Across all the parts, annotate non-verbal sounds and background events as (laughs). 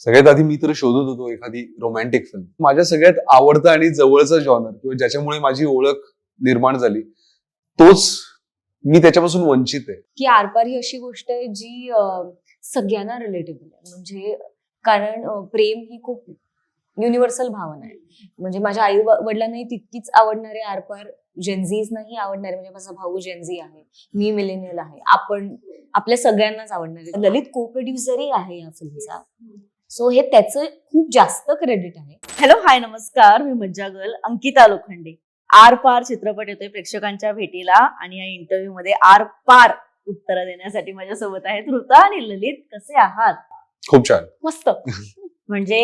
सगळ्यात आधी मी तर शोधत होतो एखादी रोमॅन्टिक फिल्म माझ्या सगळ्यात आवडता आणि जवळचा जॉनर किंवा ज्याच्यामुळे माझी ओळख निर्माण झाली तोच मी त्याच्यापासून वंचित आहे. की आरपार ही अशी गोष्ट आहे जी सगळ्यांना रिलेटेबल आहे. म्हणजे कारण प्रेम ही खूप युनिव्हर्सल भावना आहे. म्हणजे माझ्या आई वडिलांनाही तितकीच आवडणारे आरपार जेन्झीजनाही आवडणारे म्हणजे माझा भाऊ जेन्झी आहे मी मिलेनियल आहे आपण आपल्या सगळ्यांनाच आवडणारे. ललित को प्रोड्युसरही आहे या फिल्मचा सो हे त्याचं खूप जास्त क्रेडिट आहे. हॅलो हाय नमस्कार. मी मज्जा गर्ल अंकिता लोखंडे. आर पार चित्रपट येतोय प्रेक्षकांच्या भेटीला आणि या इंटरव्ह्यू मध्ये आर पार उत्तरं देण्यासाठी माझ्यासोबत आहेत ऋता आणि ललित. कसे आहात? खूप छान. मस्त. (laughs) म्हणजे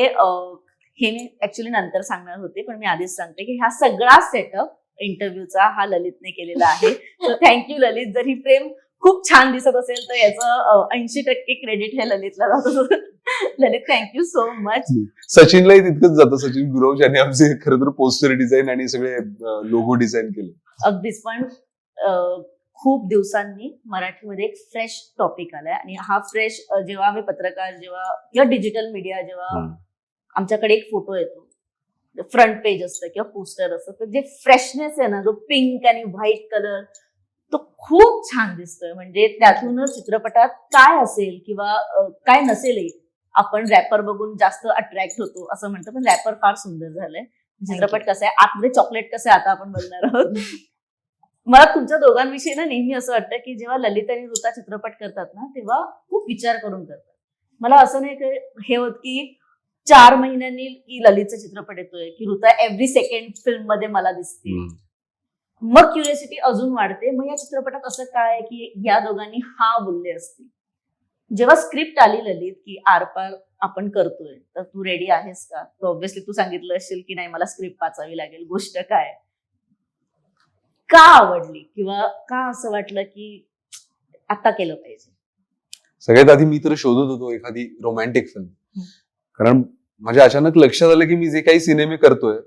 हे मी ऍक्च्युली नंतर सांगणार होते पण मी आधीच सांगते की हा सगळा सेटअप इंटरव्ह्यूचा हा ललितने केलेला आहे. (laughs) थँक्यू ललित. जर ही प्रेम खूप छान दिसत असेल तर याचं ऐंशी टक्के क्रेडिट हे ललितला जातं Lalit thank you so much सचिनलाही तितकंच जातं. सचिन गुरव ज्याने आमचे खरं तर पोस्टर डिझाईन आणि सगळे लोगो डिझाईन केले. अगदीच. पण खूप दिवसांनी मराठीमध्ये एक फ्रेश टॉपिक आलाय. आणि हा फ्रेश जेव्हा आम्ही पत्रकार जेव्हा किंवा डिजिटल मीडिया जेव्हा. आमच्याकडे एक फोटो येतो फ्रंट पेज असतं किंवा पोस्टर असतं तर जे फ्रेशनेस आहे ना जो पिंक आणि व्हाईट कलर तो खूप छान दिसतोय. म्हणजे त्यातूनच चित्रपटात काय असेल किंवा काय नसेलही आपण रॅपर बघून जास्त अट्रॅक्ट होतो असं म्हणतो पण रॅपर फार सुंदर झालंय. चित्रपट कसं आहे? आतमध्ये चॉकलेट कसं आहे आता आपण बघणार आहोत. मला तुमच्या दोघांविषयी ना नेहमी असं वाटतं की जेव्हा ललित आणि ऋता चित्रपट करतात ना तेव्हा खूप विचार करून करतात. मला असं नाही की हे होत की चार महिन्यांनी की ललितचा चित्रपट येतोय की ऋता एव्हरी सेकंड फिल्ममध्ये मला दिसते. मग क्युरियोसिटी अजून वाढते. मग या चित्रपटात असं काय आहे की या दोघांनी हा बोलले असते जेव्हा स्क्रिप्ट आली ललित की आरपार आपण करतोय तर तू रेडी आहेस का? तर ऑब्व्हियसली तू सांगितलं असेल की नाही मला स्क्रिप्ट वाचावी लागेल. गोष्ट काय? का आवडली? किंवा का असं वाटलं की आता केलं पाहिजे? सगळ्यात आधी मी तर शोधत होतो एखादी रोमॅन्टिक फिल्म. कारण माझ्या अचानक लक्षात आलं की मी जे काही सिनेमे करतोय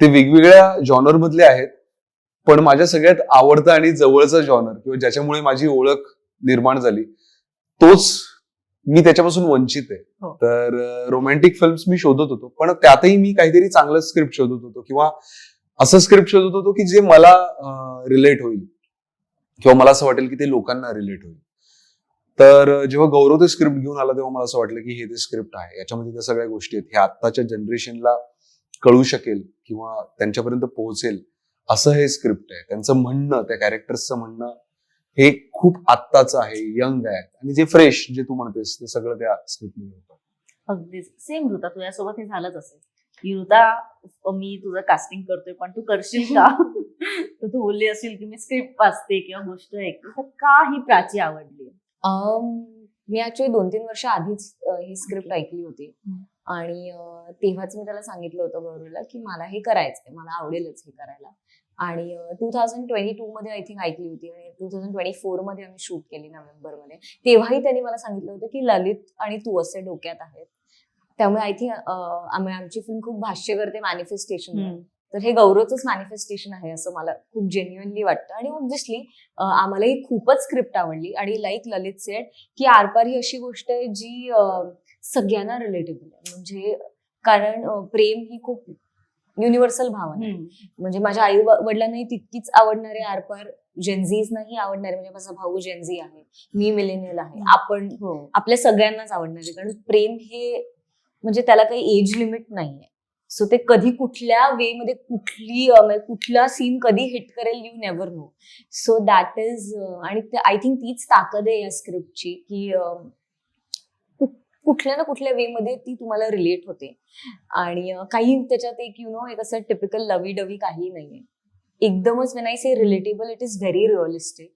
ते वेगवेगळ्या जॉनर मधले आहेत. पण माझ्या सगळ्यात आवडता आणि जवळचा जॉनर किंवा ज्याच्यामुळे माझी ओळख निर्माण झाली तोच मी त्याच्यापासून वंचित आहे. हो. तर रोमॅन्टिक फिल्म्स मी शोधत होतो पण त्यातही मी काहीतरी चांगलं स्क्रिप्ट शोधत होतो किंवा असं स्क्रिप्ट शोधत होतो की जे मला रिलेट होईल किंवा मला असं वाटेल की ते लोकांना रिलेट होईल. तर जेव्हा गौरव ते स्क्रिप्ट घेऊन आला तेव्हा मला असं वाटलं की हे ते स्क्रिप्ट आहे. याच्यामध्ये त्या सगळ्या गोष्टी आहेत. हे आत्ताच्या जनरेशनला कळू शकेल किंवा त्यांच्यापर्यंत पोहोचेल. असं हे स्क्रिप्ट आहे. त्यांचं म्हणणं त्या कॅरेक्टर्सचं म्हणणं हे खूप आत्ताचं आहे यंग आहे आणि जे फ्रेश जे तू म्हणतेस ते सगळं त्या स्क्रिप्टमध्ये होतं. अगदीच. सेम ऋता तुझ्यासोबत हे झालंच असेल. की ऋता मी तुझं कास्टिंग करतोय पण तू करशील का? तर तू बोलली असेल की मी स्क्रिप्ट वाचते किंवा गोष्ट ऐकते. तर का ही प्राची आवडली? मी ऍक्च्युली दोन तीन वर्ष आधीच ही स्क्रिप्ट ऐकली होती. आणि तेव्हाच मी त्याला सांगितलं होतं गौरवला की मला हे करायचंय मला आवडेलच हे करायला. आणि टू थाउजंड ट्वेंटी टू मध्ये आय थिंक ऐकली होती आणि टू थाउजंड ट्वेंटी फोरमध्ये आम्ही शूट केली नोव्हेंबरमध्ये तेव्हाही त्यांनी मला सांगितलं होतं की ललित आणि तू असे डोक्यात आहेत. त्यामुळे आय थिंक आम्ही आमची फिल्म खूप भाष्य करते मॅनिफेस्टेशन तर हे गौरवचंच मॅनिफेस्टेशन आहे असं मला खूप जेन्युअनली वाटतं. आणि ऑब्व्हियसली आम्हालाही खूपच स्क्रिप्ट आवडली. आणि लाईक ललित सेड की आरपार ही अशी गोष्ट आहे जी सगळ्यांना रिलेटेबल आहे. म्हणजे कारण प्रेम ही खूप युनिव्हर्सल भावना. म्हणजे माझ्या आई वडिलांनाही तितकीच आवडणारे आरपार जेन्झीजनाही आवडणारे म्हणजे माझा भाऊ जेन्झी आहे मी मिलेनियल आहे. आपण हो. आपल्या सगळ्यांनाच आवडणारे कारण प्रेम हे म्हणजे त्याला काही एज लिमिट नाहीये. सो ते कधी कुठल्या वे मध्ये कुठली म्हणजे कुठला सीन कधी हिट करेल you never know so that is आणि आय थिंक तीच ताकद आहे या स्क्रिप्टची कु- कुठल्या ना कुठल्या वे मध्ये ती तुम्हाला रिलेट होते. आणि काही त्याच्यात एक यु नो एक असं टिपिकल लवी डवी काही नाहीये. एकदमच when I say relatable it is very realistic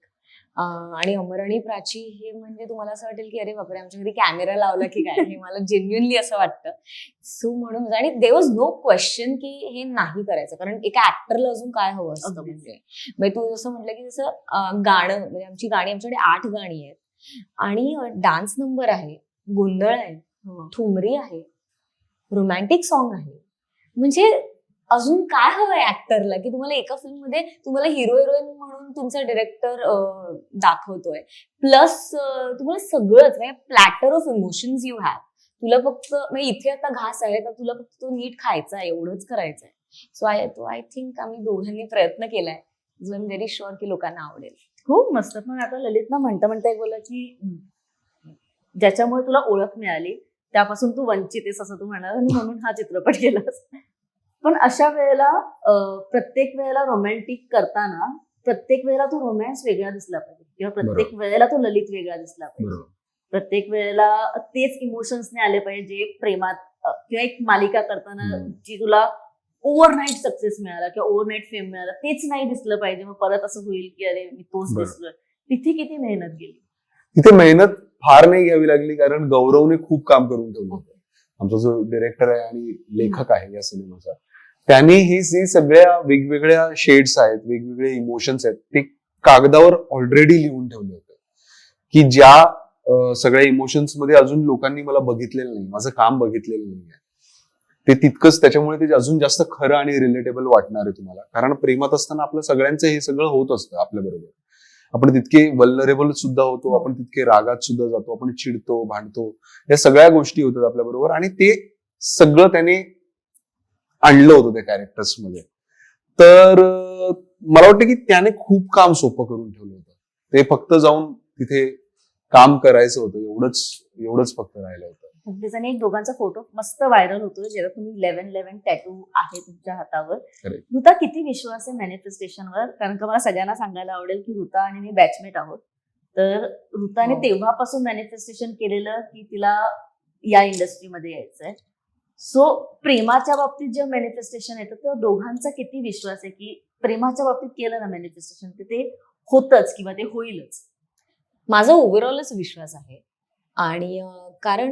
आणि अमर आणि प्राची हे म्हणजे तुम्हाला असं वाटेल की अरे बापरे आमच्या घरी कॅमेरा लावला की काय? हे मला जेन्युअनली असं वाटतं. सो म्हणून आणि दे वॉज नो क्वेश्चन की हे नाही करायचं. कारण एका ऍक्टरला अजून काय हवं असतं. म्हणजे. म्हणजे तू जसं म्हटलं की जसं गाणं म्हणजे आमची गाणी आमच्याकडे आठ गाणी आहेत. आणि डान्स नंबर आहे. गोंधळ आहे हो. ठुमरी आहे रोमॅन्टिक सॉन्ग आहे. म्हणजे अजून काय हवंय ऍक्टरला की तुम्हाला एका फिल्ममध्ये तुम्हाला हिरो हिरोईन म्हणून तुमचा डिरेक्टर दाखवतोय. प्लस तुम्हाला सगळंच म्हणजे platter of emotions you have तुला फक्त म्हणजे इथे आता घास आहे तर तुला फक्त तो नीट खायचा आहे एवढंच करायचं आहे सो आय तो आय थिंक आम्ही दोघांनी प्रयत्न केलाय. जो एम व्हेरी शुअर की लोकांना आवडेल. खूप मस्त. पण आता ललित ना म्हणता म्हणता एक बोला की ज्याच्यामुळे तुला ओळख मिळाली त्यापासून तू वंचित आहेस असं तू म्हणाल. आणि म्हणून हा चित्रपट केलास. पण अशा वेळेला प्रत्येक वेळेला रोमॅन्टिक करताना प्रत्येक वेळेला तो रोमॅन्स वेगळा दिसला पाहिजे. किंवा प्रत्येक वेळेला तो ललित वेगळा दिसला पाहिजे. प्रत्येक वेळेला तेच इमोशन्सने आले पाहिजे जे प्रेमात किंवा एक मालिका करताना. जी तुला ओव्हरनाईट सक्सेस मिळाला किंवा ओव्हरनाईट फेम मिळाला तेच नाही दिसलं पाहिजे. मग परत असं होईल की अरे मी तोच. दिसलोय. तिथे किती मेहनत गेली? तिथे मेहनत फार नाही घ्यावी लागली कारण गौरवने खूप काम करून ठेवलं होतं. आमचा जो डिरेक्टर आहे आणि लेखक आहे या सिनेमाचा त्यांनी ही जी सगळ्या वेगवेगळ्या शेड्स आहेत वेगवेगळे इमोशन्स आहेत ते कागदावर ऑलरेडी लिहून ठेवले होते. की ज्या सगळ्या इमोशन्समध्ये अजून लोकांनी मला बघितलेलं नाही माझं काम बघितलेलं नाही आहे ते तितकंच त्याच्यामुळे ते अजून जास्त खरं आणि रिलेटेबल वाटणार आहे तुम्हाला. कारण प्रेमात असताना आपलं सगळ्यांचं हे सगळं होत असतं आपल्या बरोबर आपण तितके वल्नरेबल सुद्धा होतो आपण तितके रागात सुद्धा जातो आपण चिडतो भांडतो या सगळ्या गोष्टी होतात आपल्या बरोबर आणि ते सगळं त्याने आणलं होतं त्या कॅरेक्टर्समध्ये. तर मला वाटतं की त्याने खूप काम सोपं करून ठेवलं होतं. ते फक्त जाऊन तिथे काम करायचं होतं एवढंच एवढंच फक्त राहिलं होतं. आणि एक दोघांचा फोटो मस्त व्हायरल होतो जेव्हा तुम्ही इलेव्हन इलेव्हन टॅटू आहे तुमच्या हातावर. ऋता किती विश्वास आहे मॅनिफेस्टेशनवर कारण का मला सगळ्यांना सांगायला आवडेल की ऋता आणि मी बॅचमेट आहोत. तर ऋताने हो. तेव्हापासून मॅनिफेस्टेशन केलेलं की तिला या इंडस्ट्रीमध्ये यायचंय. सो प्रेमाच्या बाबतीत जेव्हा मॅनिफेस्टेशन येतं तेव्हा दोघांचा किती विश्वास आहे की प्रेमाच्या बाबतीत केलं ना मॅनिफेस्टेशन ते होतच किंवा ते होईलच. माझा ओव्हरऑलच विश्वास आहे आणि कारण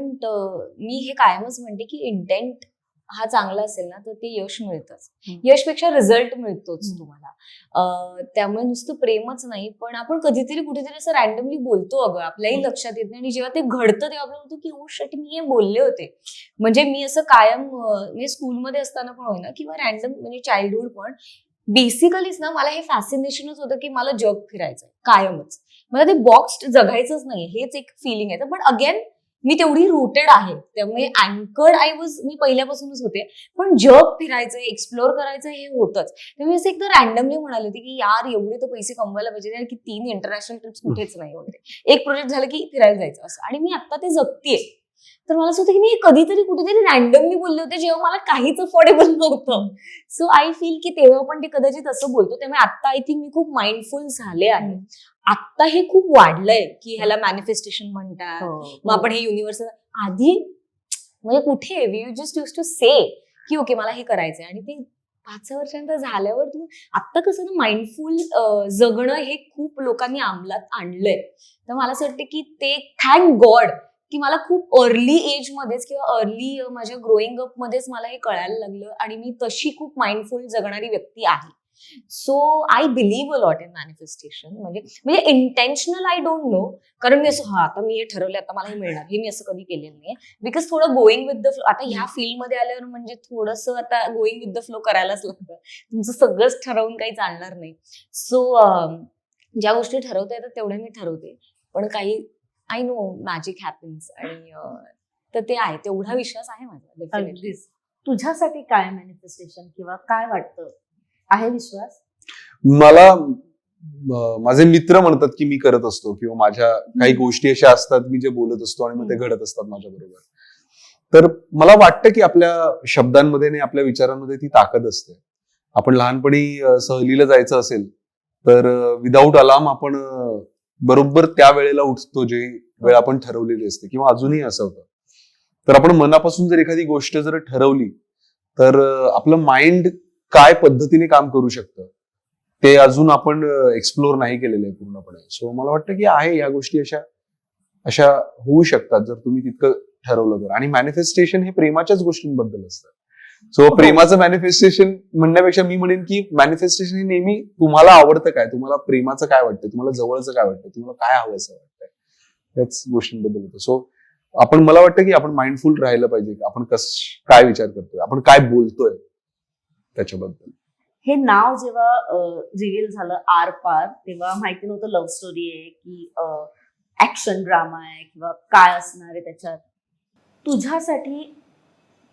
मी हे कायमच म्हणते की इंटेंट हा चांगला असेल ना तर ते यश मिळतच. यशपेक्षा रिझल्ट मिळतोच. तुम्हाला त्यामुळे नुसतं प्रेमच नाही पण आपण कधीतरी कुठेतरी असं रॅन्डमली बोलतो अगं आपल्याही. लक्षात येत नाही आणि जेव्हा ते घडतं तेव्हा आपल्याला होतं की ओ शट मी हे बोलले होते म्हणजे मी असं कायम म्हणजे स्कूलमध्ये असताना पण होईना किंवा रॅन्डम म्हणजे चाइल्डहुड पण बेसिकलीच ना मला हे फॅसिनेशनच होतं की मला जग फिरायचंय कायमच मला ते बॉक्स जगायचंच नाही हेच एक फिलिंग आहे. पण अगेन मी तेवढी रुटेड आहे. त्यामुळे अँकर्ड आय वॉज मी पहिल्यापासूनच होते. पण जग फिरायचं एक्सप्लोअर करायचं हे होतच. त्यामुळे असं एकदा रॅन्डमली म्हणाले होते की यार एवढे तर पैसे कमवायला पाहिजे यार की तीन इंटरनॅशनल ट्रिप्स कुठेच नाही वगैरे एक प्रोजेक्ट झालं की फिरायला जायचं असं. आणि मी आता ते जगतीये. तर मला असं होतं की मी कधीतरी कुठेतरी रॅन्डमली बोलले होते जेव्हा मला काहीच अफोर्डेबल नव्हतं. सो आय फील की तेव्हा पण ते कदाचित असं बोलतो. त्यामुळे आता आय थिंक मी खूप माइंडफुल झाले आहे. आता हे खूप वाढलंय की ह्याला मॅनिफेस्टेशन म्हणतात. मग आपण हे युनिव्हर्सल आधी म्हणजे कुठे? We just used to say की ओके मला हे करायचंय. आणि ते पाच सहा वर्षांतर झाल्यावर तू आता कसं ना माइंडफुल जगणं हे खूप लोकांनी अंमलात आणलंय. तर मला असं वाटतं की ते थँक गॉड की मला खूप अर्ली एज मध्येच किंवा अर्ली माझ्या ग्रोईंग अप मध्येच मला हे कळायला लागलं आणि मी तशी खूप माइंडफुल जगणारी व्यक्ती आहे. So I believe a lot in manifestation म्हणजे म्हणजे इंटेन्शनल आय डोंट नो कारण मी असं हा आता मी हे ठरवलं आता मला हे मिळणार. हे मी असं कधी केलेलं नाही बिकॉज थोडं गोईंग विथ द फ्लो आता ह्या फील्डमध्ये आल्यावर म्हणजे थोडंसं आता गोईंग विथ द फ्लो करायलाच लागतं. तुमचं सगळंच ठरवून काही चालणार नाही. सो ज्या गोष्टी ठरवता येतात तेवढ्या मी ठरवते. पण काही आय नो मॅजिक हॅपन्स आणि तर ते आहे. तेवढा विश्वास आहे माझा तुझ्यासाठी काय मॅनिफेस्टेशन किंवा काय वाटतं? आहे विश्वास? मला माझे मित्र म्हणतात की मी करत असतो किंवा माझ्या काही गोष्टी अशा असतात मी जे बोलत असतो आणि मग ते घडत असतात माझ्या बरोबर तर मला वाटतं की आपल्या शब्दांमध्ये आणि आपल्या विचारांमध्ये ती ताकद असते. आपण लहानपणी सहलीला जायचं असेल तर विदाऊट अलार्म आपण बरोबर त्या वेळेला उठतो जे वेळ आपण ठरवलेली असते किंवा अजूनही असं होतं तर आपण मनापासून जर एखादी गोष्ट जर ठरवली तर आपलं माइंड काय पद्धतीने काम करू शकतं? ते अजून आपण एक्सप्लोर नाही केलेलं आहे पूर्णपणे. सो मला वाटतं की आहे या गोष्टी अशा अशा होऊ शकतात जर तुम्ही तितकं ठरवलं तर. आणि मॅनिफेस्टेशन हे प्रेमाच्याच गोष्टींबद्दल असतं. सो प्रेमाचं मॅनिफेस्टेशन म्हणण्यापेक्षा मी म्हणेन की मॅनिफेस्टेशन हे नेहमी तुम्हाला आवडतं काय? तुम्हाला प्रेमाचं काय वाटतं तुम्हाला जवळचं काय वाटतं तुम्हाला काय हवं असं वाटतंय? याच गोष्टींबद्दल होतं. सो आपण मला वाटतं की आपण माइंडफुल राहिलं पाहिजे. आपण कस काय विचार करतोय? आपण काय बोलतोय? त्याच्याबद्दल. हे नाव जेव्हा रिव्हील झालं आर पार तेव्हा माहिती नव्हतं लव्ह स्टोरी आहे की ऍक्शन ड्रामा आहे किंवा काय असणार आहे त्याच्यात. तुझ्यासाठी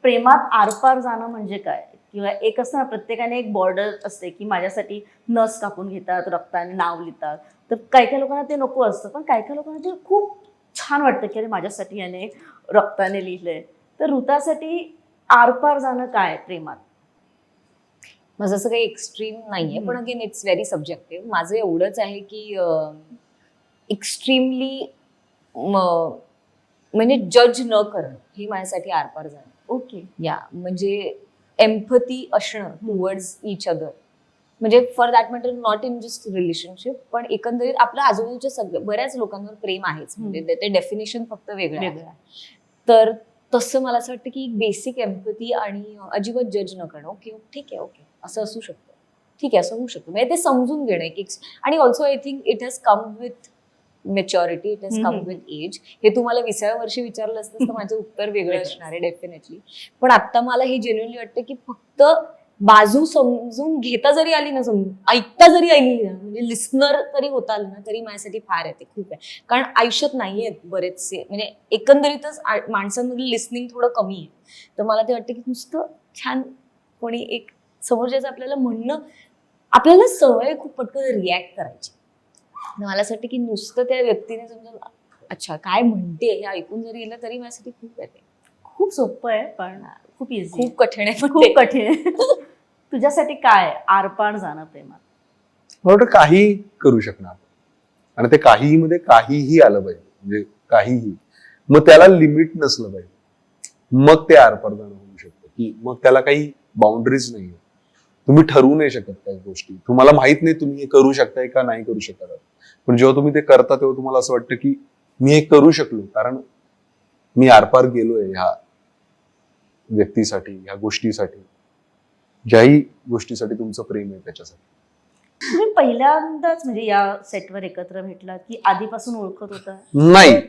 प्रेमात आरपार जाणं म्हणजे काय? किंवा एक असतं ना प्रत्येकाने एक बॉर्डर असते की माझ्यासाठी नस कापून घेतात रक्ताने नाव लिहितात. तर काही काही लोकांना ते नको असतं पण काही काही लोकांना ते खूप छान वाटतं की अरे माझ्यासाठी याने रक्ताने लिहिलंय. तर ऋतासाठी आरपार जाणं काय प्रेमात? माझं असं काही एक्स्ट्रीम नाहीये. पण अगेन इट्स व्हेरी सब्जेक्टिव्ह माझं एवढंच आहे की एक्स्ट्रीमली म्हणजे जज न करणं हे माझ्यासाठी आरपार जाणं ओके या म्हणजे एम्पथी असणं टुवर्ड्स इच अदर म्हणजे for that matter not in just relationship पण एकंदरीत आपल्या आजूबाजूच्या सगळ्या बऱ्याच लोकांवर प्रेम आहेच. म्हणजे ते- डेफिनेशन फक्त वेगळं आहे. वेगळं तर तसं मला असं वाटतं की बेसिक एम्पथी आणि अजिबात जज न करणं ओके ठीक आहे ओके असं असू शकतं. ठीक आहे असं होऊ शकतं. म्हणजे ते समजून घेणं एक एक आणि also I think it has come with maturity it has come. With age हे तुम्हाला विसाव्या वर्षी विचारलं असतं तर (laughs) माझं उत्तर वेगळं असणार आहे डेफिनेटली पण आता मला हे जेन्युअनली वाटतं की फक्त बाजू समजून घेता जरी आली ना समजून ऐकता जरी आली ना म्हणजे लिस्नर तरी होता आलं ना तरी माझ्यासाठी फार आहे ते खूप आहे. कारण आयुष्यात नाही आहेत बरेचसे म्हणजे एकंदरीतच माणसांमधलं लिस्निंग थोडं कमी आहे. तर मला ते वाटतं की नुसतं छान कोणी एक समोरच्याचं आपल्याला म्हणणं आपल्याला सवय खूप पटकन रिॲक्ट करायची. मला असं वाटतं की नुसतं त्या व्यक्तीने समजा अच्छा काय म्हणते हे ऐकून जरी गेलं तरी माझ्यासाठी खूप आहे. खूप सोपं आहे पण खूप इझी खूप कठीण आहे खूप. कठीण आहे. (laughs) तुझ्यासाठी काय आरपार जाणं प्रेमात. मला वाटतं काही करू शकणार. आणि ते काहीही मध्ये काहीही आलं पाहिजे. म्हणजे काहीही. मग त्याला लिमिट नसलं पाहिजे. मग ते आरपार जाणं होऊ शकतं. की मग त्याला काही बाउंड्रीज नाही तुम्ही ठरवू नाही शकत काही गोष्टी. तुम्हाला माहीत नाही तुम्ही हे करू शकताय का नाही करू शकत. पण जेव्हा तुम्ही ते करता तेव्हा तुम्हाला असं वाटतं की मी हे करू शकलो. कारण मी आरपार गेलोय ह्या व्यक्तीसाठी ह्या गोष्टीसाठी. ज्याही गोष्टीसाठी तुमचं प्रेम आहे त्याच्यासाठी. तुम्ही पहिल्यांदाच म्हणजे या सेटवर एकत्र भेटलात की आधीपासून ओळखत होता? नाही.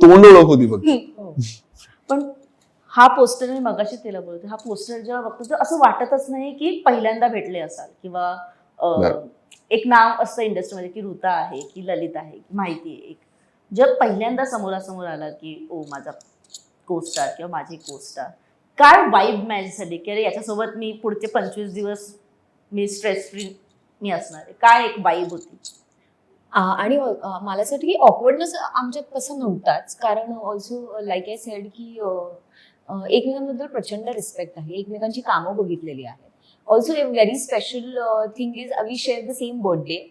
तोंड ओळख होती फक्त. पण हा पोस्टर मी मगाशी तिला बोलते हा पोस्टर जेव्हा बघतो तर असं वाटतच नाही की पहिल्यांदा भेटले असाल किंवा. एक नाव असतं इंडस्ट्रीमध्ये की ऋता आहे की ललित आहे की माहिती आहे एक. जर पहिल्यांदा समोरासमोर आला की ओ माझा कोस्टार किंवा माझी कोस्टार काय वाईब मॅच झाली? की अरे याच्यासोबत मी पुढचे पंचवीस दिवस मी स्ट्रेस फ्री मी असणार आहे. काय एक वाईब होती? आ, आणि मला असं वाटतं की ऑकवर्डनेस आमच्यात तसं नव्हताच. कारण ऑल्सो लाईक आय सेड की एकमेकांबद्दल प्रचंड रिस्पेक्ट आहे. एकमेकांची कामं बघितलेली आहेत. Also a very special thing is we share the same birthday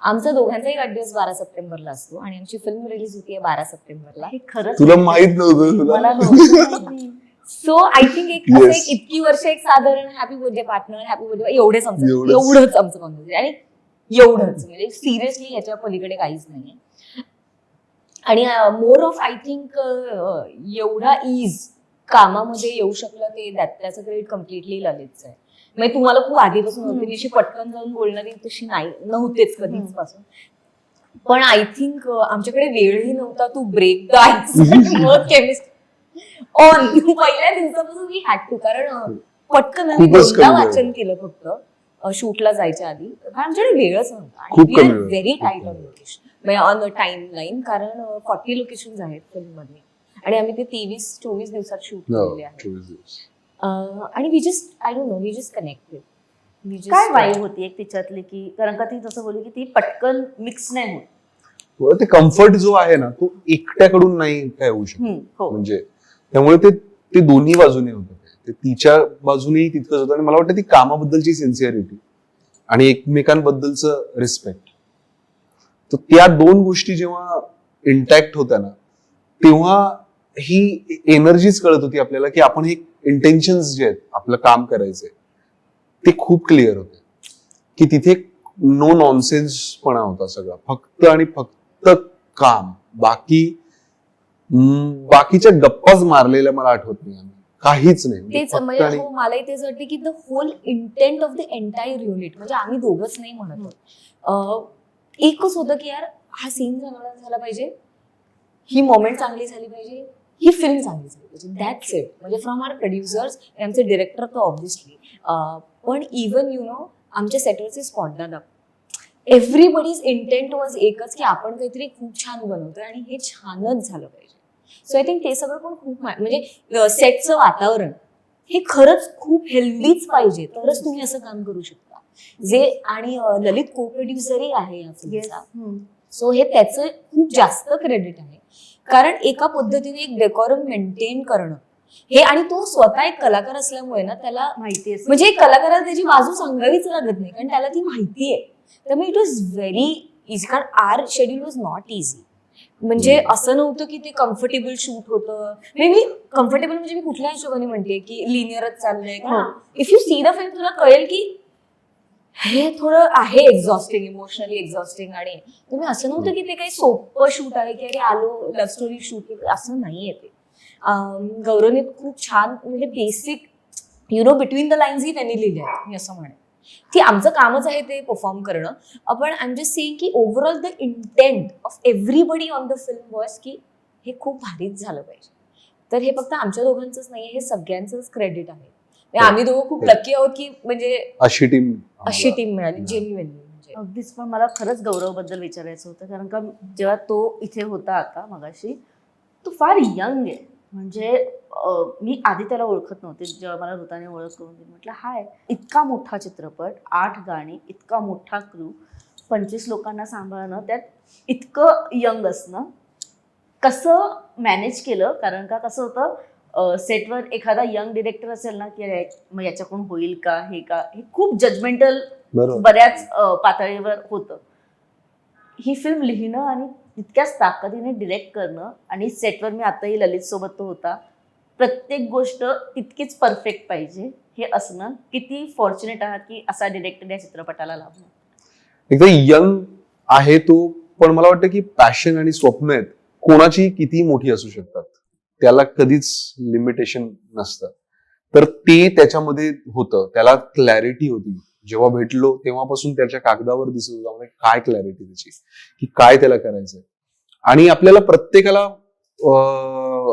आमचा दोघांचाही वाढदिवस बारा सप्टेंबरला असतो आणि आमची फिल्म रिलीज होती बारा सप्टेंबरला. हे खरंच तुला माहीत नव्हतं सो आय थिंक एक असं Yes. एक इतकी वर्ष एक साधारण happy birthday partner happy birthday एवढेच आमचं. एवढंच. एवढंच आमचं कॉन्व्हर्सेशन आणि एवढंच. म्हणजे सिरियसली ह्याच्या पलीकडे काहीच नाहीये. आणि मोर ऑफ आय थिंक एवढा इज कामामध्ये येऊ शकलं ते त्याचं क्रेडिट कम्प्लिटली ललितचं आहे. म्हणजे तुम्हाला खूप आधीपासून होती अशी पटकन जाऊन बोलणारी तशी नाही नव्हतेच कधीच. पासून पण आय थिंक आमच्याकडे वेळही नव्हता to break the ice chemist on पहिल्या दिवसापासून मी हॅड टू कारण अं, पटकन आम्ही खूपच दोनदा कमी वेळ. वाचन केलं फक्त. शूटला जायच्या आधी. कारण आमच्याकडे वेळच खूप कमी नव्हता वेळ. Very tight on. लोकेशन म्हणजे ऑन टाइम लाईन कारण फॉर्टी लोकेशन आहेत फिल्ममध्ये आणि आम्ही ते तेवीस चोवीस दिवसात शूट हो, केलेले आहेत. चोवीस दिवस. अं, आणि we just I don't know we just connected काय वाईब होती एक तिच्यातली की कारण का ती जसं बोलली की ती पटकन मिक्स नाही होत. व ते कम्फर्ट जो आहे ना तो एकट्याकडून नाही काय होऊ शकत. हम्म, हो. म्हणजे त्यामुळे ते ते दोन्ही बाजूने होतं. ते तिच्या बाजूनेही तितकंच होतं आणि मला वाटतं ती कामाबद्दलची सिन्सिअरिटी आणि एकमेकांबद्दलचं रिस्पेक्ट तर त्या दोन गोष्टी जेव्हा इंटॅक्ट होत्या ना तेव्हा ही एनर्जीच कळत होती आपल्याला की आपण हे इंटेन्शन्स जे आहेत आपलं काम करायचंय ते खूप क्लिअर होते. की तिथे नो नॉनसेन्सपणा होता सगळा. फक्त आणि फक्त काम. बाकी बाकीच्या गप्पाच मारलेल्या मला आठवत नाही आम्ही. काहीच नाही. तेच म्हणजे हो मलाही तेच वाटते की the whole intent of the entire unit म्हणजे आम्ही दोघच नाही म्हणत आहोत. अं, एकच होतं की यार हा सीन चांगला झाला पाहिजे. ही मोमेंट चांगली झाली पाहिजे. ही फिल्म चांगली झाली पाहिजे. दॅट्स इट म्हणजे फ्रॉम आर प्रोड्युसर्स आमचे डिरेक्टर तर ऑब्व्हियसली पण इवन यु नो आमच्या सेटवरचे स्पॉट दादा एव्हरीबडीज इंटेंट वॉज एकच की आपण काहीतरी खूप छान बनवतोय आणि हे छानच झालं पाहिजे. सो आय थिंक ते सगळं पण खूप म्हणजे सेटचं वातावरण हे खरंच खूप हेल्दीच पाहिजे. तरच तुम्ही असं काम करू शकता. जे आणि ललित को प्रोड्युसरही आहे या फिल्मचा सो हे त्याचं खूप जास्त क्रेडिट आहे. कारण एका पद्धतीने एक डेकॉरम मेंटेन करणं हे आणि तो स्वतः एक कलाकार असल्यामुळे ना त्याला माहिती आहे म्हणजे एक कलाकाराला त्याची बाजू सांगावीच लागत नाही. कारण त्याला ती माहिती आहे. त्यामुळे इट वॉज व्हेरी इझी कारण our schedule was not easy म्हणजे असं नव्हतं की ते कम्फर्टेबल शूट होतं. मे मी कम्फर्टेबल म्हणजे मी कुठल्या हिशोबाने म्हणते की लिनियरच चाललंय. हो. If you see the film तुला कळेल की हे थोडं आहे एक्झॉस्टिंग इमोशनली एक्झॉस्टिंग आणि तुम्ही असं नव्हतं की ते काही सोपं शूट आहे की अरे आलो लव्ह स्टोरी शूट असं नाहीये ते. गौरवने खूप छान म्हणजे basic you know between the lines ही त्यांनी लिहिले आहेत. मी असं म्हणेन. की आमचं कामच आहे ते परफॉर्म करणं. आपण आय एम जस्ट सेईंग की overall the intent of everybody on the film was की हे खूप भारीच झालं पाहिजे. तर हे फक्त आमच्या दोघांचंच नाही हे सगळ्यांचंच क्रेडिट आहे. म्हणजे आम्ही दोघं खूप लकी आहोत की म्हणजे अशी टीम अशी टीम मिळाली जेन्युअनली म्हणजे. अगदीच पण मला खरंच गौरवबद्दल विचारायचं होतं कारण का जेव्हा तो इथे होता आता मगाशी तो फार यंग आहे. म्हणजे मी आधी त्याला ओळखत नव्हते. जेव्हा मला ऋताने ओळख करून दिली म्हटलं हाय इतका मोठा चित्रपट आठ गाणी इतका मोठा क्रू पंचवीस लोकांना सांभाळणं त्यात इतकं यंग असणं कसं मॅनेज केलं? कारण का कसं होतं सेटवर एखादा यंग डिरेक्टर असेल ना की मग याच्याकडून होईल का हे का हे खूप जजमेंटल बऱ्याच पातळीवर होतं. ही फिल्म लिहिणं आणि तितक्याच ताकदीने डिरेक्ट करणं आणि सेटवर मी आताही ललित सोबत तो होता. प्रत्येक गोष्ट तितकीच परफेक्ट पाहिजे. हे असणं किती फॉर्च्युनेट आहात की असा डिरेक्टर या चित्रपटाला लाभला. एकदा यंग आहे तो पण मला वाटतं की पॅशन आणि स्वप्न आहेत कोणाची किती मोठी असू शकतात. त्याला कधीच लिमिटेशन नसतं. तर ते त्याच्यामध्ये होतं. त्याला क्लॅरिटी होती. जेव्हा भेटलो तेव्हापासून त्याच्या कागदावर दिसत होतं. म्हणजे काय क्लॅरिटी त्याची? की काय त्याला करायचंय? आणि आपल्याला प्रत्येकाला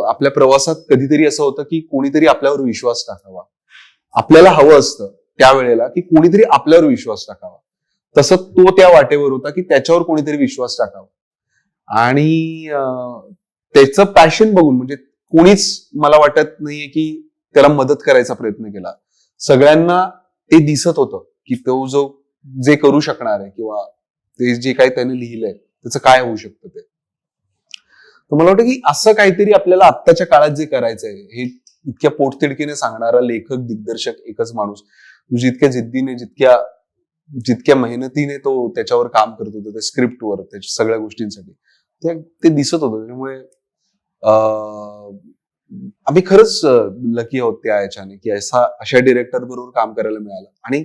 आपल्या प्रवासात कधीतरी असं होतं की कोणीतरी आपल्यावर विश्वास टाकावा. आपल्याला हवं असतं त्यावेळेला की कोणीतरी आपल्यावर विश्वास टाकावा. तसं तो त्या वाटेवर होता की त्याच्यावर कोणीतरी विश्वास टाकावा. आणि त्याचं पॅशन बघून म्हणजे कोणीच मला वाटत नाहीये की त्याला मदत करायचा प्रयत्न केला. सगळ्यांना ते दिसत होतं. की तो जो जे करू शकणार आहे किंवा ते जे काही त्याने लिहिलंय त्याचं काय होऊ शकतं ते? तर मला वाटतं की असं काहीतरी आपल्याला आत्ताच्या काळात जे करायचंय हे इतक्या पोटतिडकीने सांगणारा लेखक दिग्दर्शक एकच माणूस जितक्या जिद्दीने जितक्या जितक्या मेहनतीने तो त्याच्यावर काम करत होता त्या स्क्रिप्टवर त्याच्या सगळ्या गोष्टींसाठी ते ते दिसत होतं. त्यामुळे आम्ही खरंच लकी आहोत त्या याच्याने की असा अशा डिरेक्टर बरोबर काम करायला मिळालं. आणि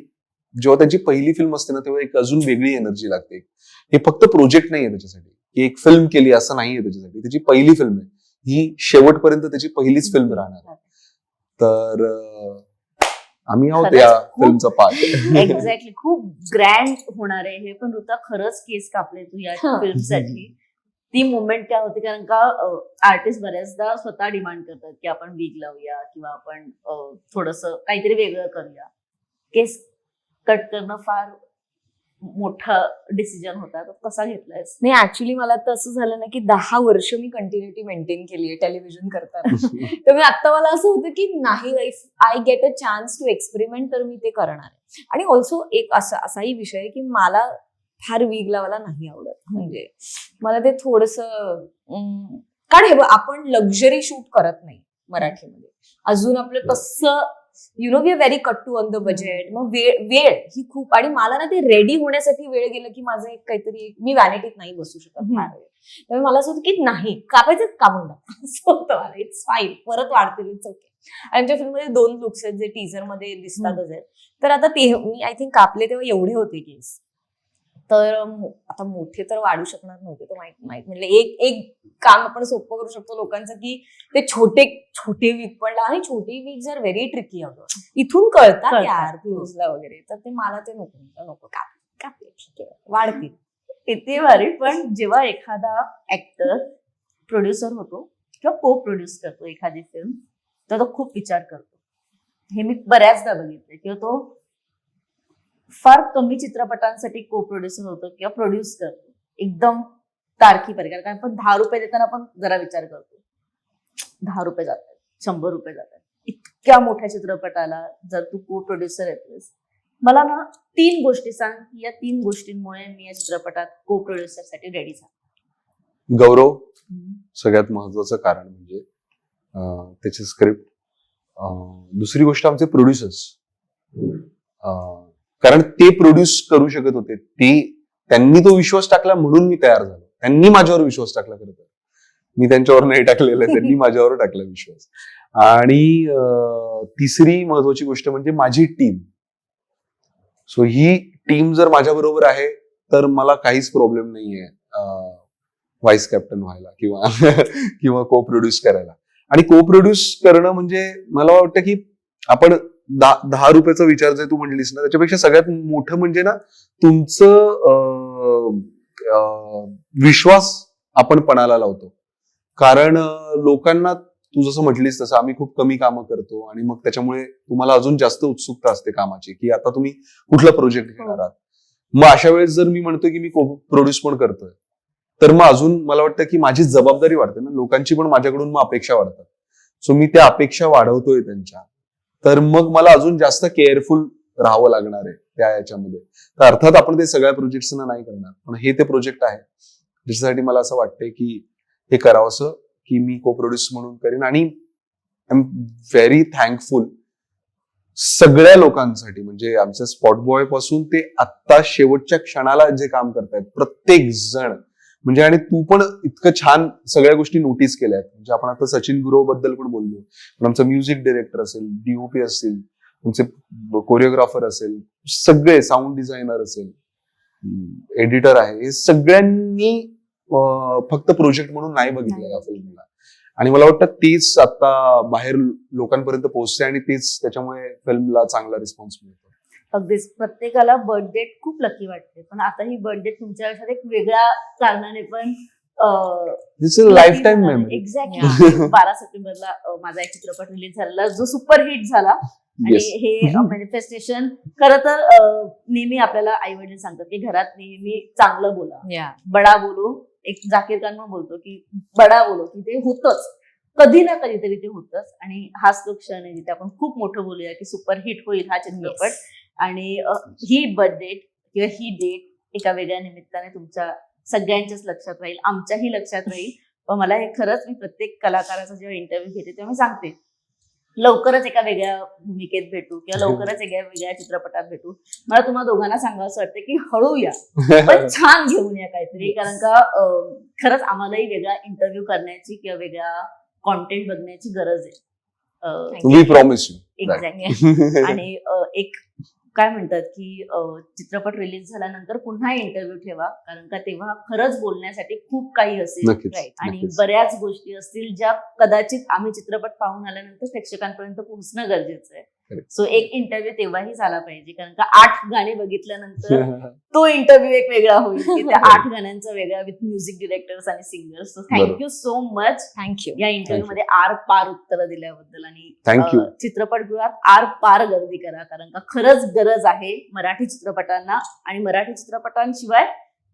जेव्हा त्यांची पहिली फिल्म असते ना तेव्हा एक अजून वेगळी एनर्जी लागते. हे फक्त प्रोजेक्ट नाहीये त्याच्यासाठी. की एक फिल्म केली असं नाहीये त्याच्यासाठी. त्याची पहिली फिल्म आहे. ही शेवटपर्यंत त्याची पहिलीच फिल्म राहणार आहे. तर आम्ही आहोत या खूप- फिल्मचा पार्ट एक्झॅक्टली खूप ग्रँड होणार आहे. हे पण ऋता खरंच केस कापले तू या हा. फिल्मसाठी ती मुवमेंट काय होती? कारण का आर्टिस्ट बऱ्याचदा स्वतः डिमांड करतात की आपण वीग लावूया किंवा आपण थोडस काहीतरी वेगळं करूया. केस कट करणं फार मोठा डिसिजन होता. तर कसा घेतलायस? नाही ऍक्च्युली मला तर असं झालं ना की दहा वर्ष मी कंटिन्युटी मेंटेन केली आहे टेलिव्हिजन करताना. (laughs) तर मी आता मला असं होतं की नाही if I get a chance to experiment तर मी ते करणार आहे. आणि ऑल्सो एक असा असाही विषय आहे की मला फार वीग लावायला नाही आवडत. म्हणजे मला ते थोडस कारण हे आपण लक्झरी शूट करत नाही मराठीमध्ये. अजून आपलं तसं you know we are very cut to on the budget मग वेळ वेळ ही खूप आणि मला ना ते रेडी होण्यासाठी वेळ गेलं की माझं एक काहीतरी मी व्हॅनिटीत नाही बसू शकत त्यामुळे मला असं होतं की नाही कापायचं कापून टाक (laughs) असं होतं मला. इट्स फाईन परत वाढतील इट्स ओके आमच्या फिल्ममध्ये दोन लुक्स आहेत जे टीजरमध्ये दिसतातच आहेत. तर आता ते मी आय थिंक कापले तेव्हा एवढे होते केस. तर आता मोठे तर वाढू शकणार नव्हते तर माहीत माहीत म्हणजे एक एक काम आपण सोपं करू शकतो लोकांचं की ते छोटे छोटे वीक पण आणि छोटे वीक जर व्हेरी ट्रिकी अगं इथून कळतात. यार क्लोजला वगैरे. तर ते मला ते नको नको. काप कापले ठीक आहे वाढतील. किती भारी पण जेव्हा एखादा ऍक्टर प्रोड्युसर होतो किंवा को प्रोड्यूस करतो एखादी फिल्म तर तो खूप विचार करतो. हे मी बऱ्याचदा बघितलंय. किंवा तो फार कमी चित्रपटांसाठी को प्रोड्युसर होतो किंवा प्रोड्यूस करतो. एकदम तारखी कारण आपण दहा रुपये देताना पण जरा विचार करतो. दहा रुपये जातात शंभर रुपये जातात. इतक्या मोठ्या चित्रपटाला जर तू को प्रोड्युसर येतोस मला ना तीन गोष्टी सांग. या तीन गोष्टींमुळे मी या चित्रपटात को प्रोड्युसरसाठी रेडी झाले. गौरव सगळ्यात महत्वाचं कारण म्हणजे त्याची स्क्रिप्ट दुसरी गोष्ट आमचे प्रोड्युसर्स कारण ते प्रोड्यूस करू शकत होते. ते त्यांनी तो विश्वास टाकला म्हणून मी तयार झालो. त्यांनी माझ्यावर विश्वास टाकला खरं तर. मी त्यांच्यावर नाही टाकलेला त्यांनी (laughs) माझ्यावर टाकला विश्वास. आणि तिसरी महत्वाची गोष्ट म्हणजे माझी टीम सो ही टीम जर माझ्या बरोबर आहे तर मला काहीच प्रॉब्लेम नाहीये व्हाईस कॅप्टन व्हायला किंवा (laughs) किंवा को प्रोड्यूस करायला. आणि को प्रोड्यूस करणं म्हणजे मला वाटतं की आपण दहा रुपयाचा विचार जे तू म्हणलीस ना त्याच्यापेक्षा सगळ्यात मोठं म्हणजे ना तुमचं विश्वास आपण पणाला लावतो. कारण लोकांना तू जसं म्हटलीस तसं आम्ही खूप कमी कामं करतो आणि मग त्याच्यामुळे तुम्हाला अजून जास्त उत्सुकता असते कामाची की आता तुम्ही कुठला प्रोजेक्ट घेणार आहात? मग अशा वेळेस जर मी म्हणतो की मी प्रोड्यूस पण करतोय तर मग अजून मला वाटतं की माझी जबाबदारी वाढते ना लोकांची पण माझ्याकडून मग अपेक्षा वाढतात. सो मी त्या अपेक्षा वाढवतोय त्यांच्या. तर मग मला अजून जास्त केअरफुल राहावं लागणार आहे त्या याच्यामध्ये. तर अर्थात आपण ते सगळ्या प्रोजेक्ट्सना नाही करणार. पण हे ते प्रोजेक्ट आहे. ज्याच्यासाठी मला असं वाटतंय की हे करावंसं की मी को प्रोड्यूस म्हणून करीन. आणि आय एम व्हेरी थँकफुल सगळ्या लोकांसाठी. म्हणजे आमच्या स्पॉट बॉयपासून ते आत्ता शेवटच्या क्षणाला जे काम करतायत प्रत्येक जण. म्हणजे आणि तू पण इतकं छान सगळ्या गोष्टी नोटीस केल्या आहेत. म्हणजे आपण आता सचिन गुरवबद्दल पण बोललो. पण आमचं म्युझिक डिरेक्टर असेल डीओपी असतील तुमचे कोरिओग्राफर असेल सगळे साऊंड डिझायनर असेल एडिटर आहे. हे सगळ्यांनी फक्त प्रोजेक्ट म्हणून नाही बघितलं या फिल्मला. आणि मला वाटतं तेच आता बाहेर लोकांपर्यंत पोहोचते आणि तेच त्याच्यामुळे फिल्मला चांगला रिस्पॉन्स मिळतो अगदीच प्रत्येकाला बर्थ डेट खूप लकी वाटते. पण आता ही बर्थ डेट तुमच्या आयुष्यात एक वेगळ्या कारणाने पण this is lifetime memory exactly बारा सप्टेंबरला माझा एक चित्रपट रिलीज झालेला जो सुपर हिट झाला. आणि हे मॅनिफेस्टेशन खरं तर नेहमी आपल्याला आई वडील सांगतात की घरात नेहमी चांगलं बोला. बडा बोलो. एक जाकीर खान पण बोलतो की बडा बोलो की ते होतच. कधी ना कधीतरी ते होतच. आणि हाच तो क्षण आहे जिथे आपण खूप मोठं बोलूया की सुपर हिट होईल हा चित्रपट. आणि ही बर्थ डेट किंवा ही डेट एका वेगळ्या निमित्ताने तुमच्या सगळ्यांच्याच लक्षात राहील आमच्याही लक्षात राहील. पण मला हे खरंच मी प्रत्येक कलाकाराचा जेव्हा इंटरव्ह्यू घेते तेव्हा मी सांगते. लवकरच एका वेगळ्या भूमिकेत भेटू किंवा लवकरच एका वेगळ्या चित्रपटात भेटू. मला तुम्हाला दोघांना सांगावं असं वाटतं की हळू या. (laughs) पण छान घेऊन या काहीतरी. कारण का खरंच आम्हालाही वेगळा इंटरव्ह्यू करण्याची किंवा वेगळा कॉन्टेंट बघण्याची गरज आहे. वी एक्झॅक्टली (laughs) आणि एक काय म्हणतात की चित्रपट रिलीज झाल्यानंतर पुन्हा इंटरव्ह्यू ठेवा कारण का तेव्हा खरंच बोलण्यासाठी खूप काही असेल. आणि. बऱ्याच गोष्टी असतील ज्या कदाचित आम्ही चित्रपट पाहून आल्यानंतर प्रेक्षकांपर्यंत पोहोचणं गरजेचं आहे. सो एक इंटरव्ह्यू तेव्हाही झाला पाहिजे कारण का आठ गाणी बघितल्यानंतर (laughs) तो इंटरव्ह्यू एक वेगळा होईल की त्या (laughs) आठ गाण्यांचा वेगळा विथ म्युझिक डिरेक्टर्स आणि singers so thank you so much thank you या इंटरव्ह्यू मध्ये आर पार उत्तरं दिल्याबद्दल आणि चित्रपटगृहात आर पार गर्दी करा कारण का खरंच गरज आहे मराठी चित्रपटांना आणि मराठी चित्रपटांशिवाय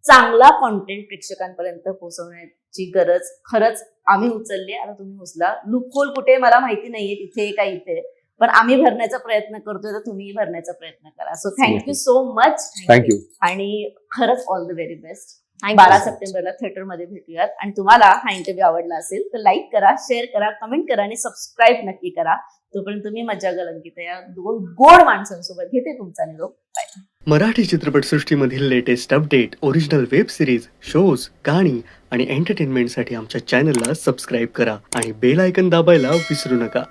चांगला कॉन्टेंट प्रेक्षकांपर्यंत पोहोचवण्याची गरज खरंच आम्ही उचलली आता तुम्ही उचला. लूपहोल कुठे मला माहिती नाहीये. तिथे का इथे? पण आम्ही भरण्याचा प्रयत्न करतोय तर तुम्ही भरण्याचा प्रयत्न करा. So thank you so much thank you आणि खरंच ऑल द व्हेरी बेस्ट बारा. सप्टेंबरला थिएटरमध्ये भेटूयात. आणि तुम्हाला हा इंटरव्ह्यू आवडला असेल तर लाईक करा शेअर करा कमेंट करा आणि सबस्क्राईब नक्की करा. तोपर्यंत तुम्ही मज्जा गलंकित या दोन गोड माणसांसोबत घेते तुमचा निरोप. Bye Marathi चित्रपटसृष्टीमधील latest update original web series shows गाणी आणि एंटरटेनमेंटसाठी आमच्या चॅनलला सबस्क्राईब करा आणि बेल आयकन दाबायला विसरू नका.